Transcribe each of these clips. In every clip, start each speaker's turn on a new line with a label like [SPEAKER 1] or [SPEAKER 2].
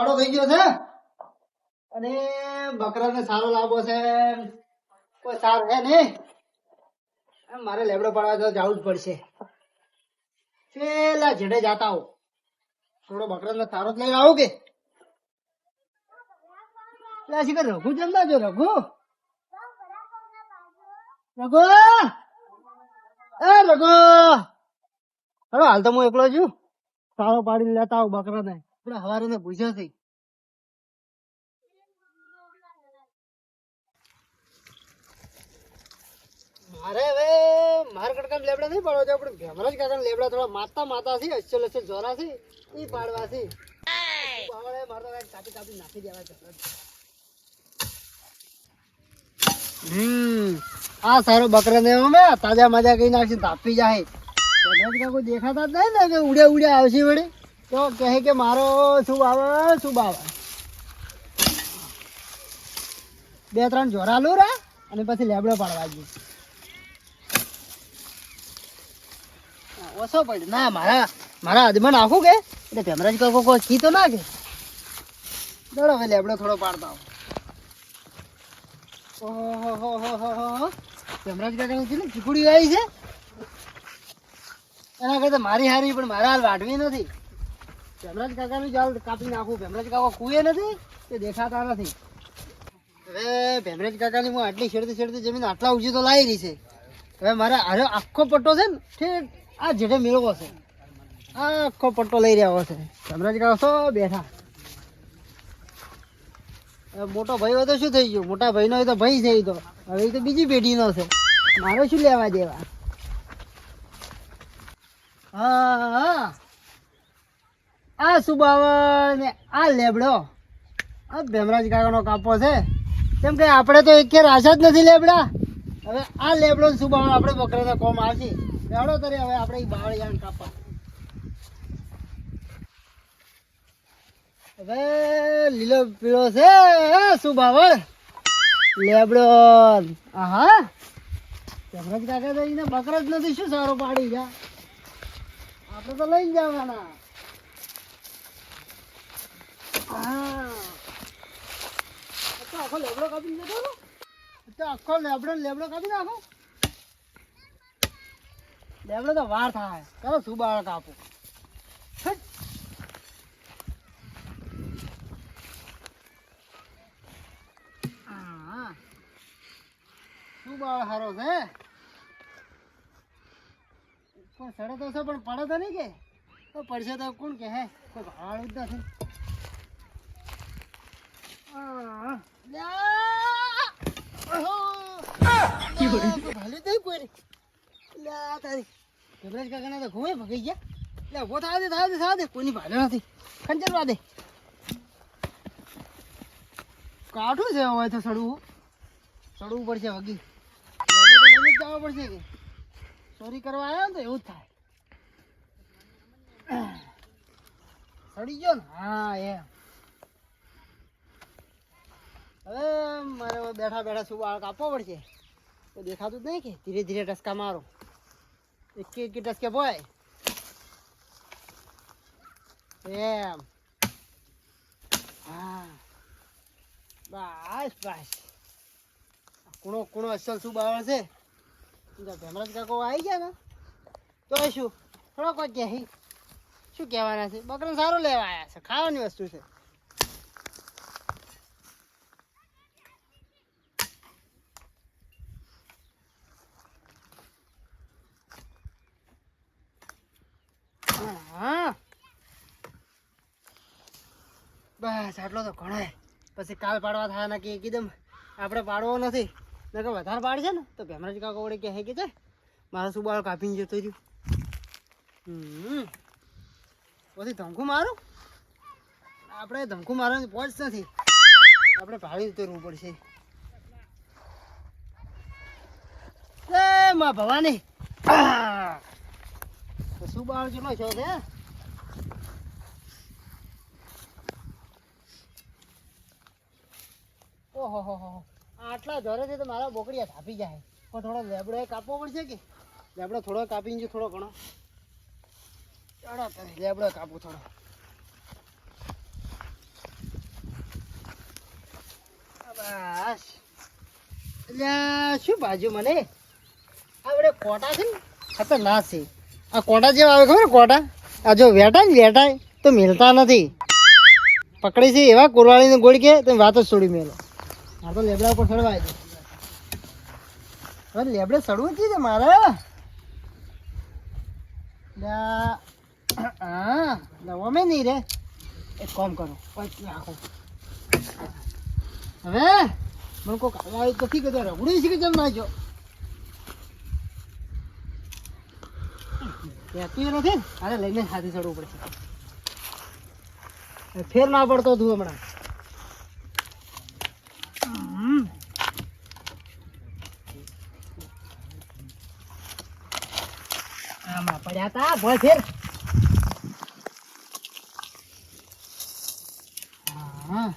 [SPEAKER 1] દાડો થઈ ગયો છે? અને બકરાને સારો લાભો છે. કોઈ સારું હે ને મારે લેબડો પાડવા તો જવું જ પડશે. પેલા જેડે જાતા આવું. થોડો બકરાને સારો જ લઈને આવું કે? પેલા રઘુ જમતા જો રઘુ? રઘુ? એ, રઘુ! હવે હાલ તો હું એકલો છું. સારો પાડીને લેતા આવું બકરાને. આપણે હવારે ને પૂછ્યો થઈ મારે હવે માર કડકામ લેબડા નહીં પાડવા આપણે ભેમરાજ કાકા લેબડા થોડા માતા માતા છે અચ્છલ અચ્છલ જોરા છે ઈ પાડવા છે બાવળે મારે તો કાપી કાપી નાખી દેવા હમ આ સારો બકરા ને અમે તાજા મજા કઈ નાખશે તાપી જાય ભેમરાજ કાકો દેખાતા જ નહીં ને કે ઉડ્યા ઉડ્યા આવશે વળી. તો કહે કે મારો શું આવે શું આવે બે, ત્રણ જોરા રા, અને પછી લેબડો પાડવા જઈએ ઓછો પડ. ના, મારા મારા હાથમાં નાખું કે? એટલે ભેમરાજ કાકો કોઈ કી તો ના કે. દોડો હવે લેબડો થોડો પાડતા આવો. હો ભેમરાજ છે ને ચીકુડી આવી છે? એના કરતા મારી હારી પણ મારા હાલ વાઢવી નથી. ભેમરાજ કાકાનું જાલ કાપી નાખું. ભેમરાજ કાકા કુએ નથી, તે દેખાતા નથી. હવે ભેમરાજ કાકાની હું આટલી શેરતી શેરતી જમીન આટલા ઊંચી તો લાવી રહી છે. હવે મારે આરો આખો પટ્ટો છે ને આ જેઠે મેળવો છે. આખો પટ્ટો લઈ રહ્યો છે. ભેમરાજ કાકા સો બેઠા. મોટો ભાઈ હોય તો શું થઈ ગયું? મોટા ભાઈનો હોય તો ભાઈ છે તો. હવે તો બીજી પેઢીનો છે. મારે શું લેવા દેવા? હા હા. આ સુબાવર ને આ લેબડો. આ ભેમરાજ કાકાનો કાપો છે. કેમ કે આપણે તો એક આશા જ નથી લેબડા. હવે આ લેબડો ને સુબાવર આપણે બકરાને કોમ આવશે લેવડો તરે હવે આપણે બાવળિયાને કાપા હવે લીલો પીળો છે હે, સુબાવર લેબડો. આહા. ભેમરાજ કાકા તો એને બકરા જ નથી શું સારો પાડી જા આપણે તો લઈને જવાના. આખો લેબડો તો વાર થાય ચાલો કાપો હટ. હા સુબાળ હારો છે પણ સડે તો છે, પણ પડે તો નહીં કે. તો પડશે તો કોણ કે હે કોઈ ભાડું જ નથી આ, લ્યા! ઓહો! લ્યા, કોઈ ભાલી જ નહીં કોઈ. લ્યા, તારી. ગભરાજ કાકાના તો ઘુમે ભગાઈ ગયા લે ઊભો થવા દે થવા દે થવા દે કોઈની ભાલ્યો નથી ખંજરવા દે કાઠું છે હવે તો સડવું સડવું પડશે વગી હવે તો લઈને જ જવા પડશે કે ચોરી કરવા આવ્યા ને તો એવું જ થાય સડી ગયો ને હા એમ હવે મારે બેઠા બેઠા શું બાળક આપવો પડશે? તો દેખાતું જ નહીં કે? ધીરે ધીરે ટસકા મારો. એક એક ટસકે બોય એમ. હા. બસ બસ. કુણો કુણો અસલ શું બાવળ છે? ભેમરાજ કાકો આવી ગયા ને? તો શું? થોડો કોઈ કહે શું કહેવાના છે? બકરો સારું લેવા આવ્યા છે. ખાવાની વસ્તુ છે. હા. બસ, આટલો તો ઘણો પછી કાલ પાડવા થાય કે કીધું આપણે પાડવો નથી. નકર વધારે પાડશે ને, તો ભેમરાજ કાકો વડે કહે કે છે, મારા શું બાળ કાપીને જતો રહ્યું. હમ. પછી ધમકું મારું? આપણે ધમકું મારવાની પહોંચ નથી. આપણે ભાડી ઉતરવું પડશે. એ, માં ભવાની. આહ! તો શું બાળ ચલો છો છે ઓહો, હો હો આટલા જોરેથી તો મારા બોકડિયા થાપી જાય. પણ થોડો લેબડો કાપવો પડશે કે? લેબડો થોડો કાપીને જો થોડો ઘણો. ચડો લેબડો કાપું થોડો.
[SPEAKER 2] બસ એટલે શું બાજુ મને? આ વડે કોટા છે ને? ખતરનાક છે. આ કોટા જેવા આવે ખબર કોટા? આ જો વેટાય ને વેટાય, તો મેલતા નથી. પકડી છે એવા કુરવાળીને ગોળ કે તમે વાત જ છોડી મેલો. આ તો લેબડા ઉપર ચડવાય છે. હવે લેબડે ચડવું છે મારે. હા નહીં રે. એક કામ કરો રાખો હવે, મને કોઈ કામ આવી તો ઠીક રગડું છે કે કેમ નાખ્યો લઈને સાથે ચડવું પડશે ફેર ના પડતો તું હમણાં. આમાં પડ્યા તા બોલ ફેર. હા.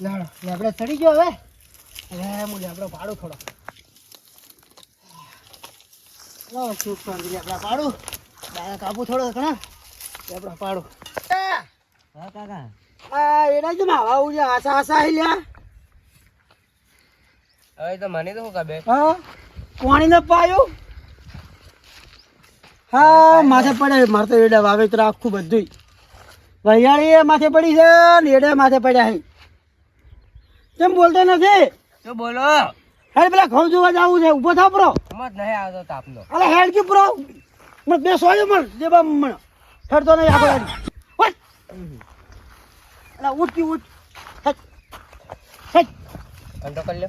[SPEAKER 2] લાડો, લેબડે ચડી ગયો હવે. હવે હું લેબડો પાડું થોડો લો ચૂપ કરી લેબડા પાડું? કાપું થોડો ઘણા. લેબડા પાડો
[SPEAKER 3] હા કાકા.
[SPEAKER 2] આ એના જ માવા ઉજે આસા આસા લ્યા.
[SPEAKER 3] હવે તો મને તો શું ખબર?
[SPEAKER 2] હા? કોણી ને પાયો? હા માથે પડે. મારે તો એડા વાવેતર આખું બધું વૈયાળી માથે પડી છે ને એડા માથે પડ્યા છે. કેમ બોલતો નથી?
[SPEAKER 3] તો બોલો.
[SPEAKER 2] હેડ પેલા ઘઉં જોવા જવું છે. ઊભો થાપરો
[SPEAKER 3] સમજ નહીં આવતો તાપનો.
[SPEAKER 2] અરે હેડ કે પ્રો. મને બે સોયો મળ દેવા મને. ફેરતો નહીં આગળ ઓય અલા ઉઠ
[SPEAKER 3] કંટો કરી લે.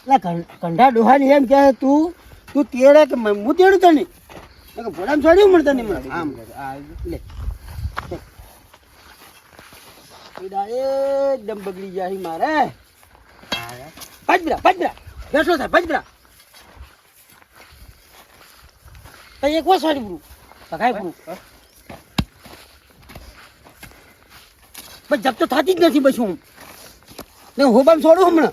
[SPEAKER 2] એટલે કંઢા ડોહાની એમ કહે તું તું તેડે કે મું હું તેડું તને? મેં કીધું ભોળામાં ચડ્યું મળતા નહીં મળે આમ લે. એકદમ બગડી જાય મારે. પાંચ બરા પાંચ બરા બેસો થાય ભજબરા. તો એક વર્ષ વાળી પૂરું પકાય પૂરું બસ જપ તો થતી જ નથી પછી હું. ને હોબામ છોડું હમણાં.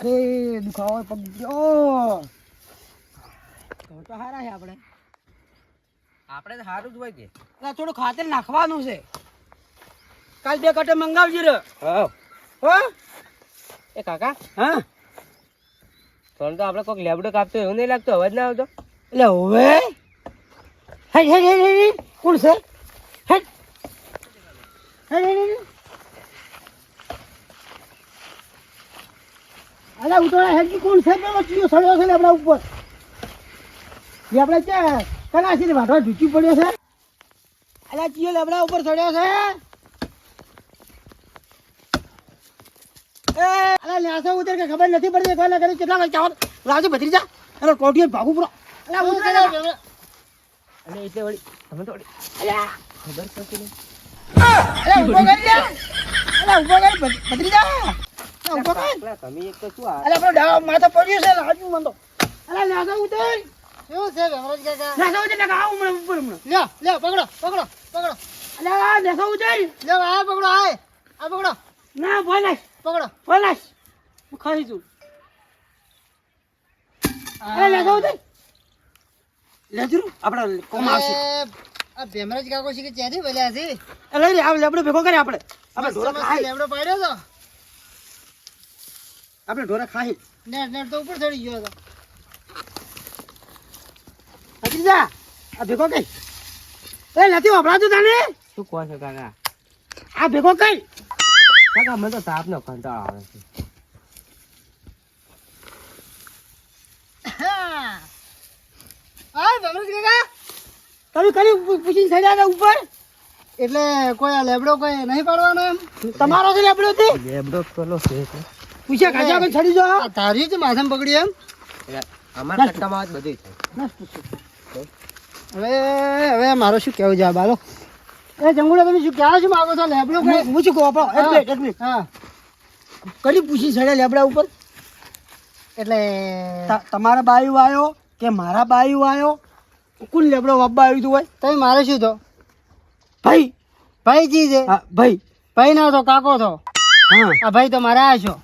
[SPEAKER 2] અરે દુખાવો પગ ગયો. તો તો હારા છે આપણે.
[SPEAKER 3] આપણે તો સારું જ હોય કે.
[SPEAKER 2] ના થોડું ખાતર નાખવાનું છે. કાલ બે કટે મંગાવજે રે.
[SPEAKER 3] હા.
[SPEAKER 2] હો?
[SPEAKER 3] એ કાકા.
[SPEAKER 2] હા?
[SPEAKER 3] તોણ તો આપણે કોઈક લેબડો કાપતો એવું નહીં લાગતો, અવાજ ના આવતો.
[SPEAKER 2] એટલે હવે? કોણ છે? હેડ. અલા ઉતોડા હેડ કોણ છે? પેલો ચીયો સડ્યો છે લેબડા ઉપર. લેબડા છે કલા છે વાટવા ઢૂચી પડ્યો છે? અલા, ચિયો લેબડા ઉપર ચડ્યો છે? અલા ન્યાસો ઉતર કે ખબર નથી પડતી કરે કેટલા વાગે ચાવર લાવજો ભત્રી જા અને કોટીએ ભાગું પૂરો. અલા ઉતર
[SPEAKER 3] અને એટલે વળી તમે તો વળી
[SPEAKER 2] અલા
[SPEAKER 3] ખબર પડતી નહીં.
[SPEAKER 2] અલા ઊભો કરી લે. અલા ઊભો કરી ભત્રી જા અલા ઊભો કર.
[SPEAKER 3] તમે એક તો શું
[SPEAKER 2] અલા આપણો ડાવ માથે પડ્યું છે લાજુ મન તો અલા ન્યાસો ઉતર. શું છે ભમરાજ કાકા? ન્યાસો ઉતર ને આવું મને ઉપર હમણાં. લ્યો લ્યો પકડો પકડો પકડો. અલા ન્યાસો ઉતર. લ્યો આ પકડો આ આ પકડો. ના બોલાશ પકડો. પલાશ. હું ખાઈ જઉં. અરે ન્યાસો દે લેજરૂ આપણે કોમ આવશે.
[SPEAKER 1] આ ભેમરાજ કાકો છે કે ક્યાંથી બોલ્યા છે?
[SPEAKER 2] એટલે રે આ લેબડો ભેગો કરે આપણે. આપણે ઢોરા ખાઈ.
[SPEAKER 1] લેમડો પાડ્યો તો.
[SPEAKER 2] આપણે ઢોરા ખાઈ.
[SPEAKER 1] નેટ નેટ તો ઉપર ચડી ગયો હતો.
[SPEAKER 2] હજી જા આ ભેગો કઈ. એ નથી વપરાતું તને?
[SPEAKER 3] શું કહો છો કાકા?
[SPEAKER 2] આ ભેગો કઈ.
[SPEAKER 3] કાકા મને તો તાપનો કંટાળો આવે છે
[SPEAKER 1] હા હા ભેમરાજ કાકા
[SPEAKER 2] તમે કરી પૂછીને ચડ્યા હતા ઉપર
[SPEAKER 1] એટલે કોઈ આ લેબડો કોઈ નહીં પાડવાનો એમ
[SPEAKER 2] તમારો છે લેબડો તે
[SPEAKER 3] લેબડો પેલો છે
[SPEAKER 2] પૂછ્યા ખાજા કોઈ છડી
[SPEAKER 1] જો તારી જ માથામાં પકડ્યું એમ
[SPEAKER 3] અમારા કટ્ટામાં જ બધું છે
[SPEAKER 1] હવે હવે મારો શું કેવું જવાબ હાલો એ જંગુડા તમે શું કહેવા શું માગો છો? લેબડો
[SPEAKER 2] હું શું કહું એક મિનિટ એક મિનિટ.
[SPEAKER 1] હા.
[SPEAKER 2] કરી પૂછી સડે લેબડા ઉપર?
[SPEAKER 1] એટલે
[SPEAKER 2] તમારા બાયુ આવ્યો કે મારા બાયુ આવ્યો કુલ લેબડો બાબા આવ્યું તું હોય?
[SPEAKER 1] તમે મારે શું તો?
[SPEAKER 2] ભાઈ.
[SPEAKER 1] ભાઈ જી છે?
[SPEAKER 2] ભાઈ
[SPEAKER 1] ભાઈ. ના તો કાકો થો
[SPEAKER 2] હા.
[SPEAKER 1] ભાઈ તો મારા આ છો.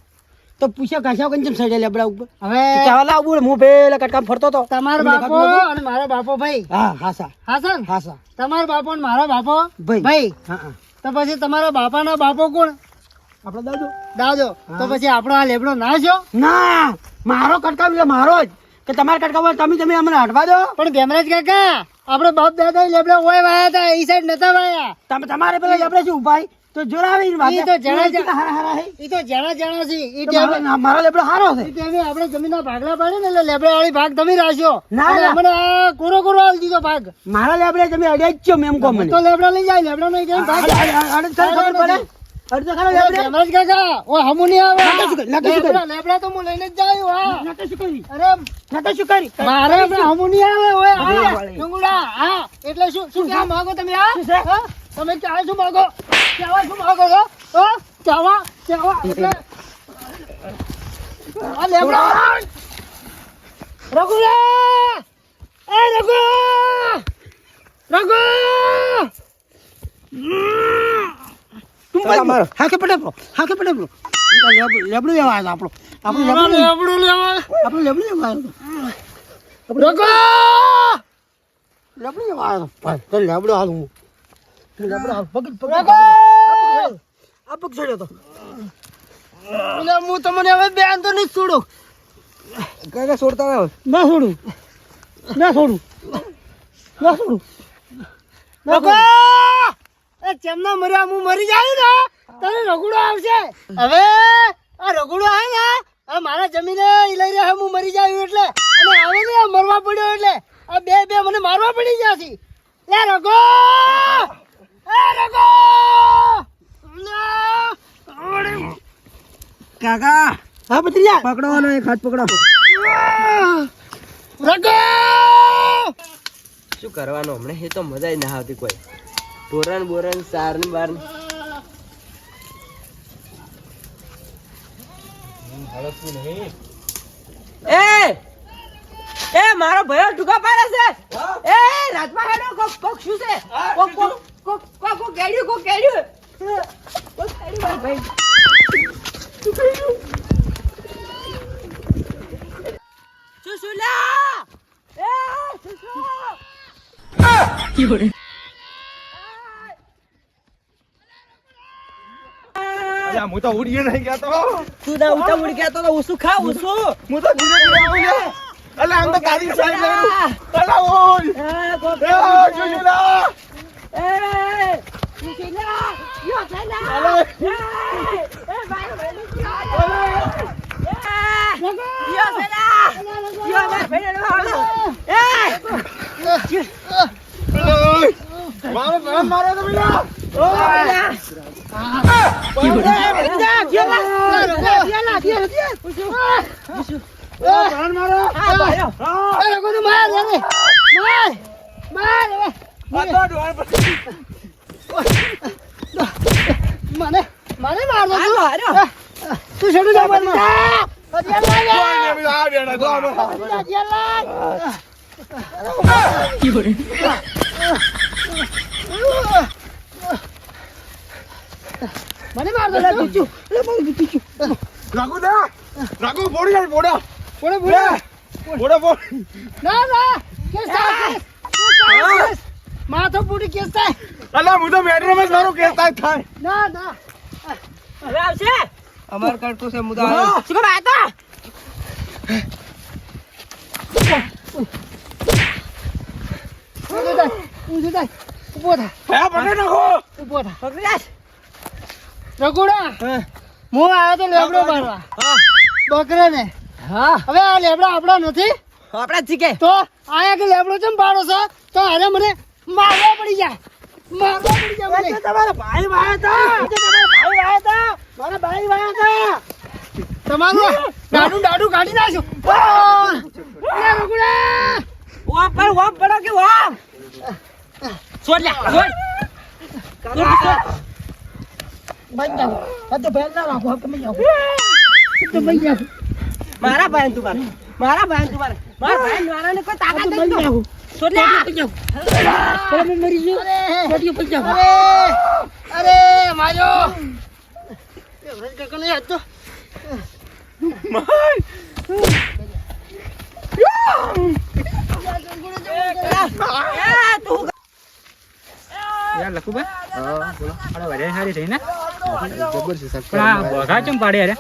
[SPEAKER 2] તો પૂછ્યા કાશા કંચમ ચડ્યા લેબડા ઉપર?
[SPEAKER 1] હવે
[SPEAKER 2] ચાવા લાવું હું પેલા કટકામ ફરતો હતો
[SPEAKER 1] તમારો બાપો અને મારો બાપો ભાઈ.
[SPEAKER 2] હા હા સા
[SPEAKER 1] હા સર
[SPEAKER 2] હા સા
[SPEAKER 1] તમારો બાપો અને મારો બાપો?
[SPEAKER 2] ભાઈ.
[SPEAKER 1] ભાઈ.
[SPEAKER 2] હા
[SPEAKER 1] તો તો પછી તમારા બાપાના બાપો કોણ?
[SPEAKER 2] આપણો દાદો.
[SPEAKER 1] દાદો. તો પછી આપણો આ લેબડો ના છો?
[SPEAKER 2] ના! મારો કટકાવ એટલે મારો જ. કે તમારે કટકાવ તમે તમે અમને હટવા દો.
[SPEAKER 1] પણ ભેમરાજ કાકા આપણે બાપ દાદા લેબડા હોય વાયા હતા એ સાઈડ નતા વાયા.
[SPEAKER 2] તમે તમારે પેલા લેબડા શું ઉપાય તો જોરાવી વાત
[SPEAKER 1] ઈ તો જણા જણા-
[SPEAKER 2] હારા હારા હે.
[SPEAKER 1] એ તો જણા જણા છે. ઈ
[SPEAKER 2] તો મારો- લેબડો હારો છે.
[SPEAKER 1] ઈ ટાઈમે આપણે જમીનના ભાગલા પાડે ને એટલે લેબડા વાળી ભાગ તમે રાખ્યો.
[SPEAKER 2] ના,
[SPEAKER 1] અને
[SPEAKER 2] ના.
[SPEAKER 1] અમને આ કોરો કોરો આલ દીધો ભાગ.
[SPEAKER 2] મારા લેબડે તમે અડ્યા જ છો મેમ કો મને
[SPEAKER 1] તો લેબડા લઈ જાય લેબડા નહીં ભાગ
[SPEAKER 2] અડ- ખબર પડે? અડધો ખરો લેબડે
[SPEAKER 1] ભેમરાજ કાકા ઓ હમુ આવે.
[SPEAKER 2] શું કરી?
[SPEAKER 1] લેબડા લેબડા તો હું લઈને જ જાયો હા.
[SPEAKER 2] શું કરી?
[SPEAKER 1] અરે
[SPEAKER 2] શું કરી?
[SPEAKER 1] મારે હમુ નહીં આવે ઓય
[SPEAKER 2] હા. વાળી.
[SPEAKER 1] હા. એટલે શું શું કહેવા માંગો તમે? હા? તમે ક્યાં શું માંગો? કહેવા શું માંગો છો? હા? કહેવા કહેવા એટલે આ લેબડા એ રઘુ! રઘુ!
[SPEAKER 2] મારો હાકે પડે બ્રો હા કે પડે લેબડું લેવા આવ્યો આપણો. આપણું લેબડું
[SPEAKER 1] લેવા
[SPEAKER 2] આપણું લેબડું લેવા આવ્યો. લેબડું લેવા આવ્યો. લેબડો હાલ હું. લેબડો હાલ પકડ પકડ આ પગ છોડ્યો તો.
[SPEAKER 1] હું તમને હવે બેન તો નહીં છોડું.
[SPEAKER 3] કાકા છોડતા ના હોય.
[SPEAKER 2] ના છોડું. ના છોડું. ના છોડું.
[SPEAKER 1] એ ચેમના મર્યા હું મરી જાય ને તને રઘુડો આવશે. હવે આ રઘુડો આવે ને આ મારા જમીને લઈ રહ્યા હું મરી જાય એટલે. અને આવે ને મરવા પડ્યો એટલે. આ બે બે મને મારવા પડી ગયા છે. લે રઘુ એ રઘો
[SPEAKER 2] કાકા! હા પત્રીજા પકડવાનો એક હાથ પકડો.
[SPEAKER 1] રઘુ
[SPEAKER 3] શું કરવાનું? હમણાં એ તો મજા જ ના આવતી કોઈ. બોરન બોરન સાર ને બાર એ! એ મારો ભયો ટૂંકા પાડે છે. એ રાજમાં હેડો કોક કોક શું છે? કોક કોક કોક કોક કોક કેડ્યું કોક કેડ્યું કોક કેડ્યું મારો ભાઈ. સુસુલા એ લા એ શું શું
[SPEAKER 4] હું તો ઉડી નહીં ગયા તો.
[SPEAKER 3] તું ના ઉતા ઉડી ગયા તો તો ઉસું ખા ઉસું.
[SPEAKER 4] હું તો ધીરે ધીરે આવું ને અલે આમ તો તારી સાઈડ લેવું અલા ઓય.
[SPEAKER 3] એ
[SPEAKER 4] જોજેલા.
[SPEAKER 3] યો સલા
[SPEAKER 4] અલે.
[SPEAKER 3] એ એ ભાઈ ભાઈ યો સલા યો ભાઈ ભાઈ એ.
[SPEAKER 4] મારો મારો તો
[SPEAKER 1] મને મને માર દો તું. છોડું જા મને હથિયાર લાવ
[SPEAKER 4] ને બેડા તો આનો
[SPEAKER 1] હથિયાર લાવ. મને માર દો તું.
[SPEAKER 4] રાખો દા રાખો બોડી જાય બોડા.
[SPEAKER 1] બોડા બોડા.
[SPEAKER 4] બોડા બોડ.
[SPEAKER 1] ના ના કેસ થાય. માથો ફૂટી કેસ? થાય.
[SPEAKER 4] અલા હું તો મેટ્રોમાં જ મારું કેસ થાય થાય.
[SPEAKER 1] ના ના.
[SPEAKER 3] હવે આવશે? અમાર કરતો છે મુદા શું કર આતા
[SPEAKER 1] ઊભો થાય ઊભો થાય. ઊભો થા
[SPEAKER 4] હે પકડી નાખો.
[SPEAKER 1] ઊભો થા
[SPEAKER 3] પકડી
[SPEAKER 1] રઘુડા હું. આવ્યો તો લેબડો મારવા બકરે ને
[SPEAKER 3] હા.
[SPEAKER 1] હવે આ લેબડા આપણા નથી?
[SPEAKER 3] આપડા જ કે
[SPEAKER 1] તો આયા કે લેબડો ચમ પાડો છો? તો અરે મને મારવા પડી જાય મારવા પડી જાય મને.
[SPEAKER 2] તમારા ભાઈ વાયા હતા. તમારા ભાઈ વાયા મારા ભાઈ વાયા હતા.
[SPEAKER 1] તમારું દાડું દાડું કાઢી નાખ્યું. લે રઘુડા.
[SPEAKER 3] વાપ પર વામ પડો કે વામ છોડ લે છોડ
[SPEAKER 2] ભાઈ જાઓ આ તો ભાઈ ના રાખો તમે જાઓ. તો ભાઈ જાઓ.
[SPEAKER 3] મારા ભાઈ તું મારે. મારા ભાઈ તું મારે. મારા ભાઈ મારા ને કોઈ તાકાત
[SPEAKER 2] ભાઈ
[SPEAKER 3] નથી
[SPEAKER 2] જાઓ
[SPEAKER 3] છોડ લે
[SPEAKER 2] ભાઈ તમે મરી જાઓ. ભાઈ ભાઈ જાઓ.
[SPEAKER 1] અરે. અરે. માજો. કાકા નહીં આજ તો
[SPEAKER 3] તું
[SPEAKER 5] લખુભાઈ અરે વધારે સારી થઈ ને?
[SPEAKER 4] જબર છે
[SPEAKER 5] પણ આ ભોગા ચમ પાડે અરે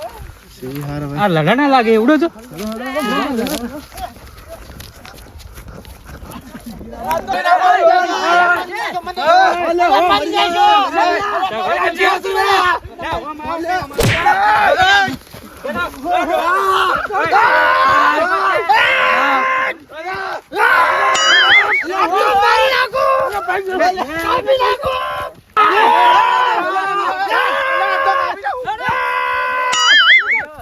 [SPEAKER 5] આ લડા ના લાગે એવડું તો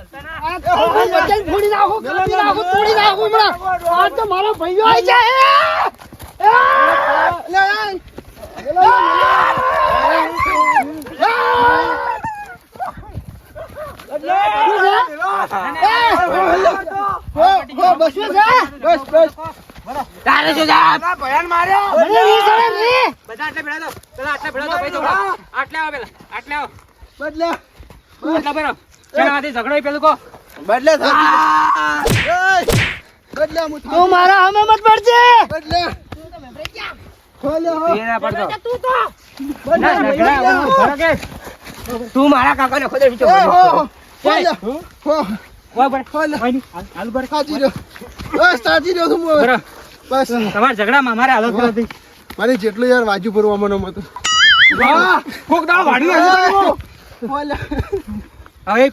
[SPEAKER 1] બચન ફોડી નાખો કાપી નાખો તોડી નાખો હમણાં આ તો મારો ભાઈઓ આવી જાય
[SPEAKER 3] તારે શું સાહેબ
[SPEAKER 1] મને નહીં કરે ને.
[SPEAKER 5] બધા આટલા ભેળા દો પેલા આટલા ભેળા દો ભાઈ છોકરા આટલા આવો પેલા આટલા આવો
[SPEAKER 4] બદલે
[SPEAKER 5] આટલા ભેળો શેનામાંથી ઝઘડો પેલું કો.
[SPEAKER 4] બદલે બદલે
[SPEAKER 1] તું મારા હમે મત પડજે!
[SPEAKER 4] બદલે.
[SPEAKER 3] તું મારા.
[SPEAKER 5] ઓય. ની. બરો.
[SPEAKER 4] બસ.
[SPEAKER 5] તમારા ઝઘડામાં મારે હાલત નથી.
[SPEAKER 4] મારે જેટલું યાર વાજુ ભરવામાં મને હતું
[SPEAKER 5] કોક વાડી. હવે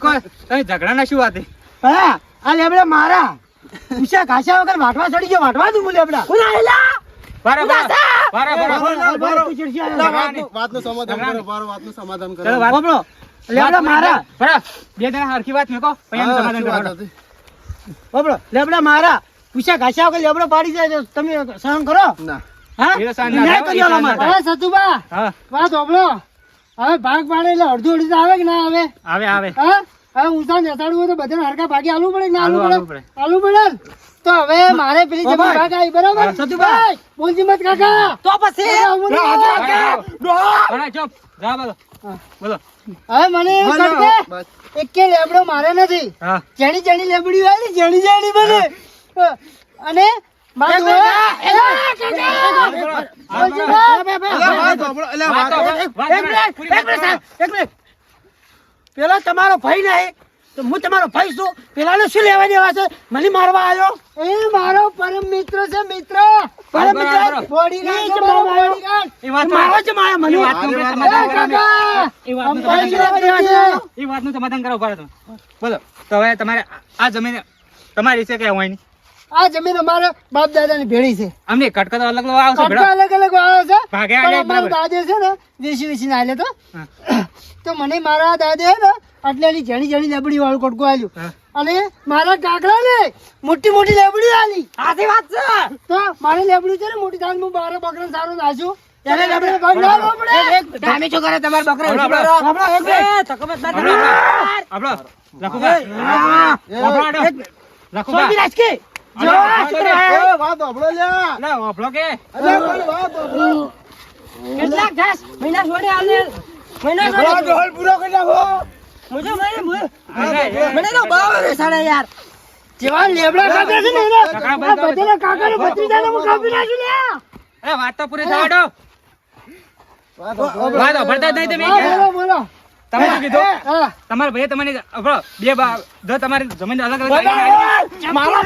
[SPEAKER 5] તમે ઝઘડાના શું વાત? છે?
[SPEAKER 2] હા આ લેબડા મારા. ઉષા ઘાસા વગર વાટવા ચડી ગયો વાટવા દઉં હું લેબડા.
[SPEAKER 5] બરો, બરો. બરો, બરો.
[SPEAKER 4] બરો.
[SPEAKER 2] તું ચીડશી
[SPEAKER 4] ના,
[SPEAKER 2] આ.
[SPEAKER 4] વાતનું- વાતનું સમાધાન કરો બારો વાતનું સમાધાન કરો.
[SPEAKER 5] ચલો, વાત-
[SPEAKER 2] બાબલો, લેબડા મારા.
[SPEAKER 5] બરો. બે જણા હરખી વાત મેકો પછી એનું
[SPEAKER 4] હા,
[SPEAKER 5] સમાધાન
[SPEAKER 4] શું વાત
[SPEAKER 5] કરો.
[SPEAKER 4] હતી?
[SPEAKER 2] બાબલો, લેબડા મારા. ઉષા ઘાસા વગર લેબડો પાડી જાય તમે સહન કરો.
[SPEAKER 4] ના.
[SPEAKER 2] હા?
[SPEAKER 5] ના ના
[SPEAKER 1] સતુભા વાત હવે ભાગ પાડે એટલે અડધું અડધું આવે કે ના આવે?
[SPEAKER 5] આવે આવે.
[SPEAKER 1] હા? હવે ઊંચા નેતાડવું હોય તો બધાને હરકા ભાગે આલવું પડે કે ના
[SPEAKER 5] આલવું,
[SPEAKER 1] પડે? આલવું પડે તો હવે મારે પેલી જમીન. ભાગ આવી બરાબર?
[SPEAKER 2] સતુભાઈ
[SPEAKER 1] બોલજી મત કાકા.
[SPEAKER 3] તો પછી?
[SPEAKER 1] કાકા,
[SPEAKER 5] ચૂપ. જા બોલો. બોલો.
[SPEAKER 1] હવે મને એવું
[SPEAKER 4] બોલો.
[SPEAKER 1] કે
[SPEAKER 4] બસ.
[SPEAKER 1] એક લેબડો મારે નથી.
[SPEAKER 5] હા.
[SPEAKER 1] જેણી જેણી લેબડી હોય ને જેણી જેણી બને. અને
[SPEAKER 2] પેલો તમારો ભાઈ નહીં તો હું તમારો ભાઈ છું. પેલા ને શું લેવા દેવા છે? મને મારવા આવ્યો?
[SPEAKER 1] એ મારો પરમ મિત્ર છે મિત્ર.
[SPEAKER 2] પરમ મિત્ર.
[SPEAKER 1] છે મારો.
[SPEAKER 5] એ વાત એ
[SPEAKER 1] છે.
[SPEAKER 5] વાતનું સમાધાન કરો પડે બોલો તો હવે તમારે આ જમીન તમારી છે કે હોય નહીં
[SPEAKER 1] આ જમીન અમારે બાપ દાદા ની ભેળી છે.
[SPEAKER 5] અમને કટકો તો અલગ અલગ આવશે
[SPEAKER 1] કટકા અલગ અલગ વાળો છે
[SPEAKER 5] ભાગે
[SPEAKER 1] પણ
[SPEAKER 5] આલે જ
[SPEAKER 1] દાદે છે ને વેચી ના આલે તો તો મને મારા દાદે છે ને આટલેલી જણી જણી લેબડી વાળું કટકો આલ્યું. અને મારા કાકડા ને મોટી મોટી લેબડી આલી.
[SPEAKER 3] સાચી વાત છે.
[SPEAKER 1] તો મારે લેબડી છે ને મોટી થાય હું બારે બકરા સારું નાચું ત્યારે લેબડી ભાગ ના પડે.
[SPEAKER 3] ધામી શું કરે તમારો બકરો
[SPEAKER 5] હમણાં,
[SPEAKER 2] એક
[SPEAKER 3] ચકમત ના
[SPEAKER 5] આપણો
[SPEAKER 3] કરે.
[SPEAKER 5] આપણો લખુભાઈ. આપણો આડો. લખુભાઈ.
[SPEAKER 2] સોંપી રાજકી.
[SPEAKER 5] આડો, આડો, આડો.
[SPEAKER 4] એ, વાત સાંભળો લ્યા.
[SPEAKER 5] અલા, આપણો કે
[SPEAKER 4] અલા, પણ વાત સાંભળો.
[SPEAKER 3] કેટલાક ઘાસ મહિના છોડે આલે. મહિના છોડે.
[SPEAKER 4] આ પૂરો કરી નાખો.
[SPEAKER 3] મુજે મને મને તો બહુ બેસાડે યાર
[SPEAKER 1] જેવા લેબડા કાકા છે ને આ
[SPEAKER 5] બંધ કરો.
[SPEAKER 1] બધાના કાકાને ભત્રીજાને હું કાપી નાખ્યું લ્યા.
[SPEAKER 5] અરે, વાત તો પૂરી થવા દો.
[SPEAKER 4] વાત
[SPEAKER 5] જ નહીં તમે
[SPEAKER 1] બોલો બોલો
[SPEAKER 5] તમે શું કીધું? તમારા ભાઈએ તમારી બે બા જો તમારી જમીન અલગ અલગ.
[SPEAKER 2] મારા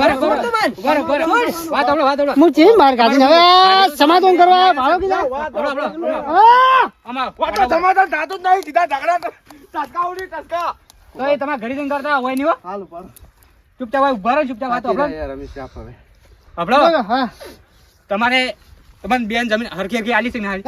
[SPEAKER 2] મારા
[SPEAKER 1] સમાધાન કરવા ભાડો કીધા?
[SPEAKER 4] સમાધાન થતું જ નહીં. સીધા ઝઘડા કર. ટચકા ઉડી, ટચકા.
[SPEAKER 5] તો એ તમારા ઘરે કરતા હોય નહીં
[SPEAKER 4] હાલ.
[SPEAKER 5] ચૂપચાપ ભાઈ ઊભા રહો, ચૂપચાપ વાતો સાંભળો.
[SPEAKER 4] યાર, રમેશ, આપ હવે.
[SPEAKER 5] સાંભળો.
[SPEAKER 1] હા.
[SPEAKER 5] તમારે તમારી બેન જમીન હરખી હરખી આલી છે ને
[SPEAKER 1] આલી.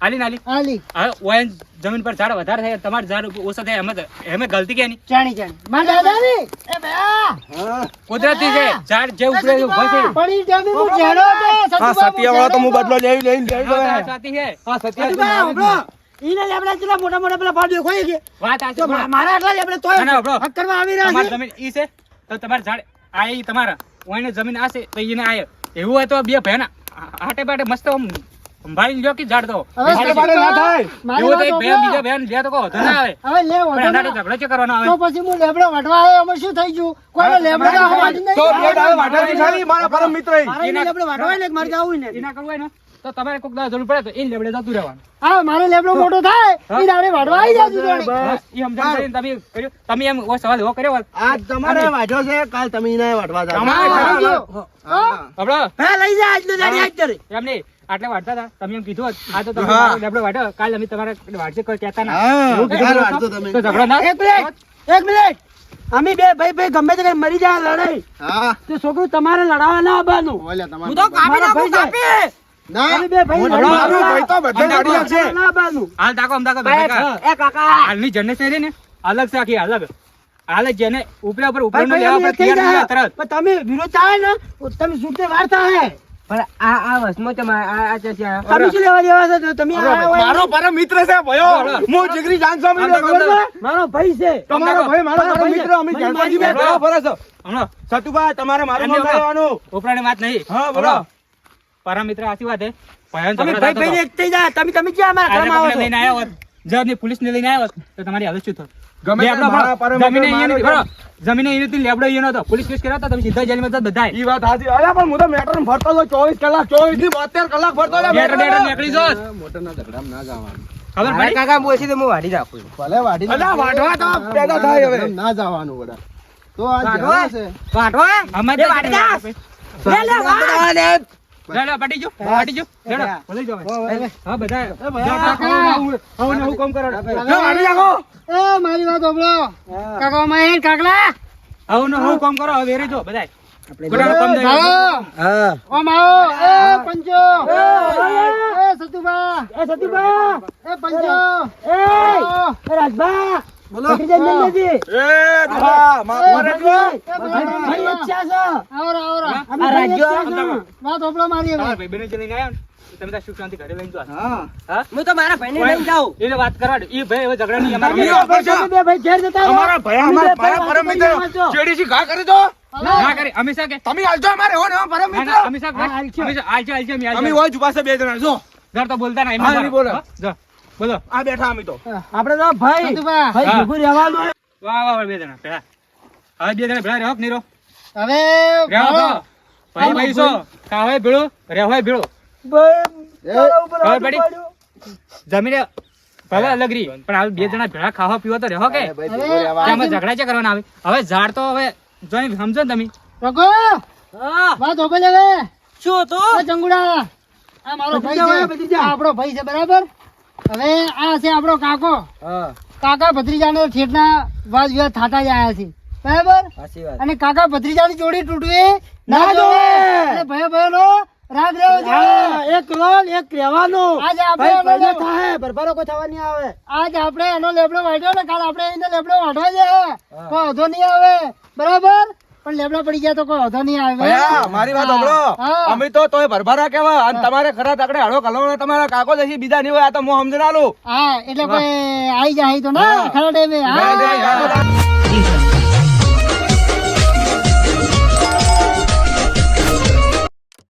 [SPEAKER 5] આલી આલી?
[SPEAKER 1] આલી.
[SPEAKER 5] હવે ઓયન જમીન પર ઝાડ વધારે થાય તમારે ઝાડ ઓછા થાય એમ એમે ગલતી કે નહીં?
[SPEAKER 1] ચાણી ચાણી માં દાદા ની એ
[SPEAKER 4] હા.
[SPEAKER 5] કુદરતી છે. ઝાડ જે ઉપરે ઊભો છે.
[SPEAKER 1] પણ ઈ ટાઈમે હું ઝેડો હતો
[SPEAKER 4] હા, સતિયા વાળો તો હું બદલો લેવી લઈને જઈ
[SPEAKER 5] હા,
[SPEAKER 4] ગયો.
[SPEAKER 5] છે.
[SPEAKER 4] હા, સતિયા
[SPEAKER 2] હમણો. ઈને લેબડા કેટલા મોટા મોટા પેલા ફાડ દેખાય છે
[SPEAKER 5] વાત
[SPEAKER 2] આ મારા આટલા લેબડા તોય હક કરવા આવી રહ્યા છે.
[SPEAKER 5] જમીન ઈ છે? તો તમારે ઝાડ આ એ તમારા. ઓયને જમીન આશે તો એને આ એવું હોય તો બે ભેના. આટે બાટે મસ્ત આમ સંભાળીને લ્યો કે ઝાડ
[SPEAKER 4] ના થાય.
[SPEAKER 5] એવું તો એક બે બીજા બેન લે તો કહો તો ના આવે.
[SPEAKER 1] હવે લે ના.
[SPEAKER 5] ઝઘડો છે કરવાનો
[SPEAKER 1] તો પછી હું લેબડો વાટવા આવ્યો? અમે શું થઈ ગયું? કોઈ લેબડો ના નહીં.
[SPEAKER 4] તો લેબડો વાટવા ખાલી મારા પરમ મિત્ર.
[SPEAKER 2] એને લેબડો વાટવા ને મારે જાવું ને
[SPEAKER 5] એના કરવાય ને? તો તમારે કોક દા જરૂર પડે તો એ લેબડે જતું રહેવાનું.
[SPEAKER 1] હા મારો લેબડો મોટો થાય. એ દાડે વાડવા આવી જાજો જોડે.
[SPEAKER 5] બસ, ઈ સમજણ કરીને તમે કર્યો. તમે એમ ઓ સવાલ એવો કર્યો.
[SPEAKER 2] આજ તમારે વાંચો છે કાલ તમે એને વાટવા જાવ
[SPEAKER 4] તમારે
[SPEAKER 1] હા, આપડો. હા?
[SPEAKER 2] લઈ જા આજનો જાડી આજ કરે.
[SPEAKER 5] એમ નહીં, આટલે વાંચતા હતા, તમે એમ કીધું આ તો તમે
[SPEAKER 4] હા.
[SPEAKER 5] મારો લેબડો વાંચ્યો, કાલે અમે તમારે વાંચશે કોઈ કહેતા ના.
[SPEAKER 2] હા,
[SPEAKER 5] તો
[SPEAKER 2] તમે.
[SPEAKER 5] તો ઝઘડો ના
[SPEAKER 2] એક મિનિટ એક મિનિટ. અમે બે ભાઈ ભાઈ ગમે તે મરી જાય લડાઈ.
[SPEAKER 1] હા.
[SPEAKER 2] તો છોકરું તમારે લડાવવા ના આવવાનું. હું તો કાપી નાખું કાપી!
[SPEAKER 5] હું. અલગ છે આખી અલગ. હાલ જેને ઉપરે ઉપર
[SPEAKER 2] ઉપર
[SPEAKER 5] લેવા. તરત.
[SPEAKER 2] તમે વિરોધ થાય ને તમે છૂટે વાર થાય.
[SPEAKER 3] પણ આ આ વસમાં તમારે આ આ
[SPEAKER 2] તમે શું લેવા દેવા છો? તમે
[SPEAKER 4] મારો પરમ મિત્ર છે ભયો. હું જીગરી જાન સ્વામી?
[SPEAKER 2] મારો ભાઈ છે.
[SPEAKER 4] તમારો ભાઈ મારો
[SPEAKER 2] મારો
[SPEAKER 4] પરમ મિત્ર અમે
[SPEAKER 2] છે.
[SPEAKER 4] બે ફરે છે. સતુભા તમારે મારું નામ લેવાનું.
[SPEAKER 5] ઉપરાની વાત નહીં.
[SPEAKER 4] હા બોલો.
[SPEAKER 5] પરમ મિત્ર આશી હે ભયાન ઝઘડો
[SPEAKER 2] ભાઈ ભાઈ એક થઈ જાય તમે તમે ક્યાં અમારા
[SPEAKER 5] આજે
[SPEAKER 2] આવો
[SPEAKER 5] લઈને આવ્યા હોત, જવાબની પોલીસને લઈને આવ્યા તો તમારી હાલત શું થાત?
[SPEAKER 4] ગમે તે
[SPEAKER 5] જમીને અહીંયા. જમીને અહીંયા લેબડો અહીંયા નહોતો. પોલીસ કેસ કર્યો હતો, તમે સીધા જેલમાં જાત બધાય.
[SPEAKER 4] ઈ વાત સાચી અલ્યા પણ હું તો મેટર ફરતો હતો ચોવીસ કલાક ચોવીસથી બોતેર કલાક ફરતો હતો
[SPEAKER 5] બેઠો
[SPEAKER 4] મેટર
[SPEAKER 5] નીકળી જાત.
[SPEAKER 1] મોટરના ઝઘડામાં ના જવાનું
[SPEAKER 5] ખબર પડી?
[SPEAKER 3] કાકા બોલશે તો હું વાઢી રાખું
[SPEAKER 1] ભલે વાઢી
[SPEAKER 4] અલ્યા વાઢવા તો પેદા થાય હવે
[SPEAKER 1] ના જવાનું વડા તો આ? જવાનું છે
[SPEAKER 3] વાઢવા
[SPEAKER 5] આમાં
[SPEAKER 3] એ
[SPEAKER 5] જ
[SPEAKER 3] જા.
[SPEAKER 5] લે,
[SPEAKER 3] લે લે વાઢ.
[SPEAKER 5] લે, પટી ગયું, પટી લેડો, ભલે જાઓ હા, બધા.
[SPEAKER 1] કાકા.
[SPEAKER 5] આવું કામ કરો.
[SPEAKER 4] જો વાઢી નાખો
[SPEAKER 1] એ મારી વાત સાંભળો. કાકા માં કાકલા.
[SPEAKER 5] આવું ને આવું કામ કરો, હવે વેરી જો, બધાય.
[SPEAKER 1] એ
[SPEAKER 2] બોલો
[SPEAKER 4] એ બાબા માફ કરે છો
[SPEAKER 2] ભાઈ અચ્છા
[SPEAKER 1] આવરો આવરો
[SPEAKER 2] અમે ભાઈ
[SPEAKER 1] વાત સાંભળો મારી હવે
[SPEAKER 5] તમારા ભાઈબંધને જે લઈને તમે તાર સુખ શાંતિ ઘરે લઈને જાઓ.
[SPEAKER 2] હા
[SPEAKER 5] હા?
[SPEAKER 3] હું તો મારા ભાઈને લઈને જાઉં
[SPEAKER 5] એને વાત કરવા દે. ઈ ભાઈ હવે ઝઘડા નહીં અમારે
[SPEAKER 4] તમે
[SPEAKER 5] ઘરે.
[SPEAKER 4] વાપરશો?
[SPEAKER 2] તમે બે ભાઈ ઘેર જતા
[SPEAKER 4] અમારા ભાઈ અમારા
[SPEAKER 2] ભાઈ
[SPEAKER 4] ભાઈ પરમ મિત્ર
[SPEAKER 2] વાંચો.
[SPEAKER 4] ચેડીસી ઘા કરી દો
[SPEAKER 5] ના કરે, અમે કે?
[SPEAKER 4] તમે હાલજો અમારે હો ને પરમ મિત્ર
[SPEAKER 5] ના, અમે શા કે? અમે શા- હાલજો, હાલજો, અમે
[SPEAKER 4] અમે હોય જ બે જણા જો
[SPEAKER 5] જરા તો બોલતા ના,
[SPEAKER 4] બોલો.
[SPEAKER 5] જા, બોલો.
[SPEAKER 4] આ બેઠા અમે તો.
[SPEAKER 2] આપણે તો ભાઈ ભાઈ. ભેગું રહેવાનું
[SPEAKER 5] વાહ, વાહ, બે જણા, ભેળા. હવે બે જણા ભેળા રહો નીરો.
[SPEAKER 1] હવે
[SPEAKER 5] રહો તો.
[SPEAKER 1] ભાળો.
[SPEAKER 5] ભાઈ ભાઈ છો. ખાવાય ભેળું, રહેવાય ભેળું.
[SPEAKER 2] ભાઈ
[SPEAKER 5] ખબર પડી? જમીને ભલે અલગ રહી પણ હવે બે જણા ભેળા ખાવા પીવા તો રહો કે? આમાં ઝઘડા છે કરવાના આવે? હવે ઝાડ તો હવે જોઈને સમજો ને તમે.
[SPEAKER 3] હા.
[SPEAKER 1] વાત સાંભળ
[SPEAKER 3] શું
[SPEAKER 1] તો
[SPEAKER 3] જંગુડા.
[SPEAKER 1] ચંગુડા આ મારો ભાઈ
[SPEAKER 2] હોય,
[SPEAKER 1] છે. આપણો ભાઈ છે બરાબર? હવે આ છે આપણો કાકો. કાકા ભત્રીજાને ઠેઠના વાદ વિવાદ થાતા જ છે. બરાબર? અને કાકા ભત્રીજાની જોડી તૂટવી ના જોવે. અને ભાઈ ભાઈનો રાગ રહ્યો
[SPEAKER 2] છે. એક લોન એક રહેવાનું.
[SPEAKER 1] આજે આપણે એનો
[SPEAKER 2] થાય ભરભરો કોઈ થવાની આવે.
[SPEAKER 1] આજ આપણે એનો લેબડો વાઢ્યો ને કાલ આપણે એને લેબડો વાઢવા છે તો વાંધો નહીં આવે. બરાબર? પણ લેબડા પડી ગયા તો કોઈ વાંધો નહીં આવે.
[SPEAKER 4] મારી વાત સાંભળો. અમે તો તોય ભરભરા કેવા અને તમારે ખરા તકડે હાડો કલવાનો તમારા કાકો જશે બીજા નહીં હોય આ તો હું સમજણ આલું.
[SPEAKER 1] હા એટલે કોઈ આવી જાય તો ના ખરા ટાઈમે
[SPEAKER 4] હા.